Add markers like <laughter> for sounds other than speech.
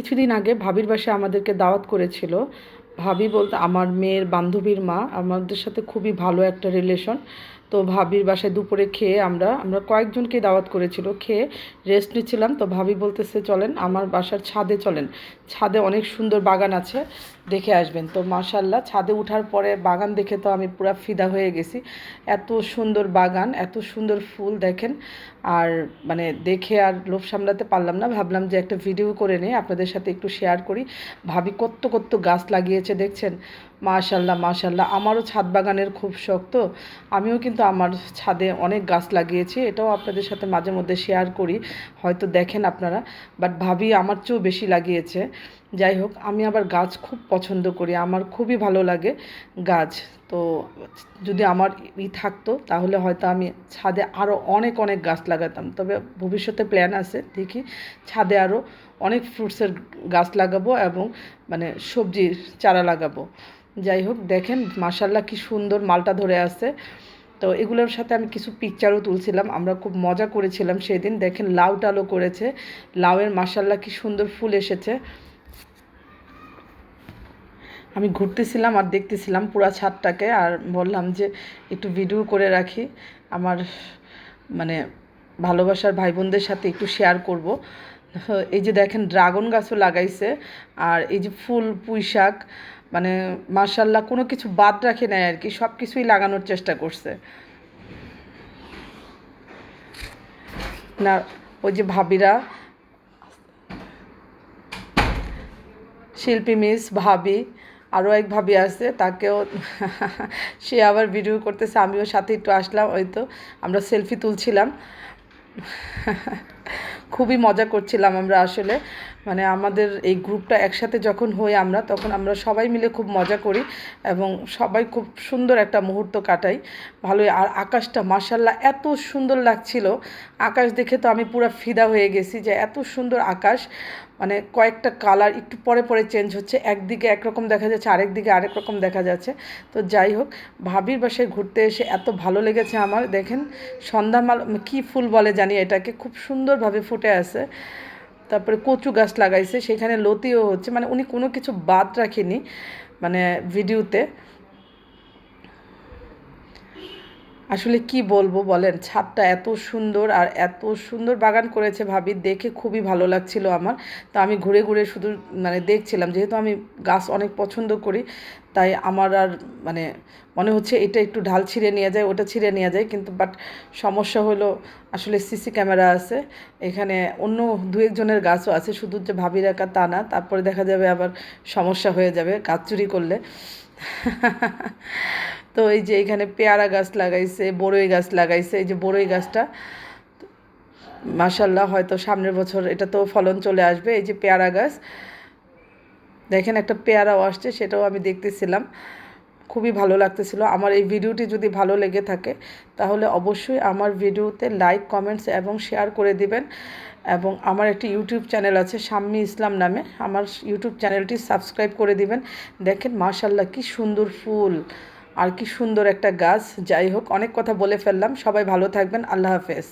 কিছুদিন আগে ভাবির বাসায় আমাদেরকে দাওয়াত করেছিল। ভাবি বলতে আমার মেয়ের বান্ধবীর মা, আমাদের সাথে খুবই ভালো একটা রিলেশন তো ভাবির বাসায় দুপুরে খেয়ে আমরা আমরা কয়েকজনকে দাওয়াত করেছিল, খেয়ে রেস্ট নিচ্ছিলাম। তো ভাবি বলতেছে, চলেন, আমার বাসার ছাদে চলেন। ছাদে অনেক সুন্দর বাগান আছে, দেখে আসবেন। তো মাশাল্লাহ ছাদে ওঠার পরে বাগান দেখে তো আমি পুরো ফিদা হয়ে গেছি। এত সুন্দর বাগান, এত সুন্দর ফুল দেখেন। আর মানে দেখে আর লোভ সামলাতে পারলাম না। ভাবলাম যে একটা ভিডিও করে নিয়ে আপনাদের সাথে একটু শেয়ার করি। ভাবি কত কত গাছ লাগিয়েছে দেখছেন? মাশাল্লাহ মাশাল্লাহ। আমারও ছাদ বাগানের খুব শখ তো। আমিও কিন্তু আমার ছাদে অনেক গাছ লাগিয়েছি। এটাও আপনাদের সাথে মাঝে মধ্যে শেয়ার করি। হয়তো দেখেন আপনারা। বাট ভাবি আমার চেয়েও বেশি লাগিয়েছে। যাই হোক, আমি আবার গাছ খুব পছন্দ করি। আমার খুবই ভালো লাগে গাছ। তো যদি আমার ই থাকতো, তাহলে হয়তো আমি ছাদে আরও অনেক অনেক গাছ লাগাতাম। তবে ভবিষ্যতে প্ল্যান আছে, দেখি। ছাদে আরও অনেক ফ্রুটসের গাছ লাগাবো এবং মানে সবজির চারা লাগাবো। যাই হোক, দেখেন মাসাল্লাহ কি সুন্দর মালটা ধরে আছে। তো এগুলোর সাথে আমি কিছু পিকচারও তুলছিলাম, আমরা খুব মজা করেছিলাম সেদিন। দেখেন লাউ টালও করেছে, লাউয়ের মাসাল্লাহ কি সুন্দর ফুল এসেছে। আমি ঘুরতেছিলাম আর দেখতেছিলাম পুরা ছাদটাকে, আর বললাম যে একটু ভিডিও করে রাখি, আমার মানে ভালোবাসার ভাই বোনদের সাথে একটু শেয়ার করব। এই যে দেখেন ড্রাগন গাছও লাগাইছে, আর এই যে ফুল পুঁই শাক মানে মার্শাল্লাহ কোনো কিছু বাদ রাখে নেয় আর কি সব কিছুই লাগানোর চেষ্টা করছে। না, ওই যে ভাবিরা, শিল্পী মিস ভাবি আরও এক ভাবি আছে, তাকেও <laughs> সে আবার ভিডিও করতেছে, আমিও সাথে একটু আসলাম, ওই তো আমরা সেলফি তুলছিলাম। <laughs> খুবই মজা করছিলাম আমরা আসলে। মানে আমাদের এই গ্রুপটা একসাথে যখন হই আমরা, তখন আমরা সবাই মিলে খুব মজা করি এবং সবাই খুব সুন্দর একটা মুহূর্ত কাটাই। ভালোই, আর আকাশটা মাসাল্লাহ এত সুন্দর লাগছিল। আকাশ দেখে তো আমি পুরো ফিদা হয়ে গেছি যে এত সুন্দর আকাশ। মানে কয়েকটা কালার একটু পরে পরে চেঞ্জ হচ্ছে, একদিকে একরকম দেখা যাচ্ছে, আরেক দিকে আরেক রকম দেখা যাচ্ছে। তো যাই হোক, ভাবির বাসায় ঘুরতে এসে এত ভালো লেগেছে আমার। দেখেন সন্ধ্যামাল কী ফুল বলে জানি এটাকে। খুব সুন্দরভাবে ফুটে আছে। তারপরে কচু গাছ লাগাইছে, সেখানে লতিও হচ্ছে। মানে উনি কোনো কিছু বাদ রাখেনি মানে ভিডিওতে আসলে কি বলব বলেন, ছাদটা এত সুন্দর আর এত সুন্দর বাগান করেছে ভাবি, দেখে খুবই ভালো লাগছিল আমার। তো আমি ঘুরে ঘুরে শুধু মানে দেখছিলাম, যেহেতু আমি গাছ অনেক পছন্দ করি, তাই আমার আর মানে মনে হচ্ছে এটা একটু ঢাল ছিঁড়ে নিয়ে যায়, ওটা ছিঁড়ে নিয়ে যায়, কিন্তু বাট সমস্যা হলো আসলে সিসি ক্যামেরা আছে, এখানে অন্য দু একজনের গাছও আছে, শুধু যে ভাবি রাখা তা না, তারপরে দেখা যাবে আবার সমস্যা হয়ে যাবে গাছ চুরি করলে। <laughs> তো এই যে এখানে পেয়ারা গাছ লাগাইছে, বড়ই গাছ লাগাইছে, এই যে বড়ই গাছটা। মাসাল্লাহ হয়তো সামনের বছর এটা তো ফলন চলে আসবে, এই যে পেয়ারা গাছ। দেখেন একটা পেয়ারাও আসছে, সেটাও আমি দেখতেছিলাম। খুবই ভালো লাগতেছিল। আমার এই ভিডিওটি যদি ভালো লেগে থাকে, তাহলে অবশ্যই আমার ভিডিওতে লাইক কমেন্টস এবং শেয়ার করে দিবেন। এবং আমার একটি ইউটিউব চ্যানেল আছে শাম্মী ইসলাম নামে। আমার ইউটিউব চ্যানেলটি সাবস্ক্রাইব করে দিবেন। দেখেন মাশাল্লাহ কি সুন্দর ফুল আর কি সুন্দর একটা গাছ। যাই হোক, অনেক কথা বলে ফেললাম। সবাই ভালো থাকবেন। আল্লাহ হাফেজ।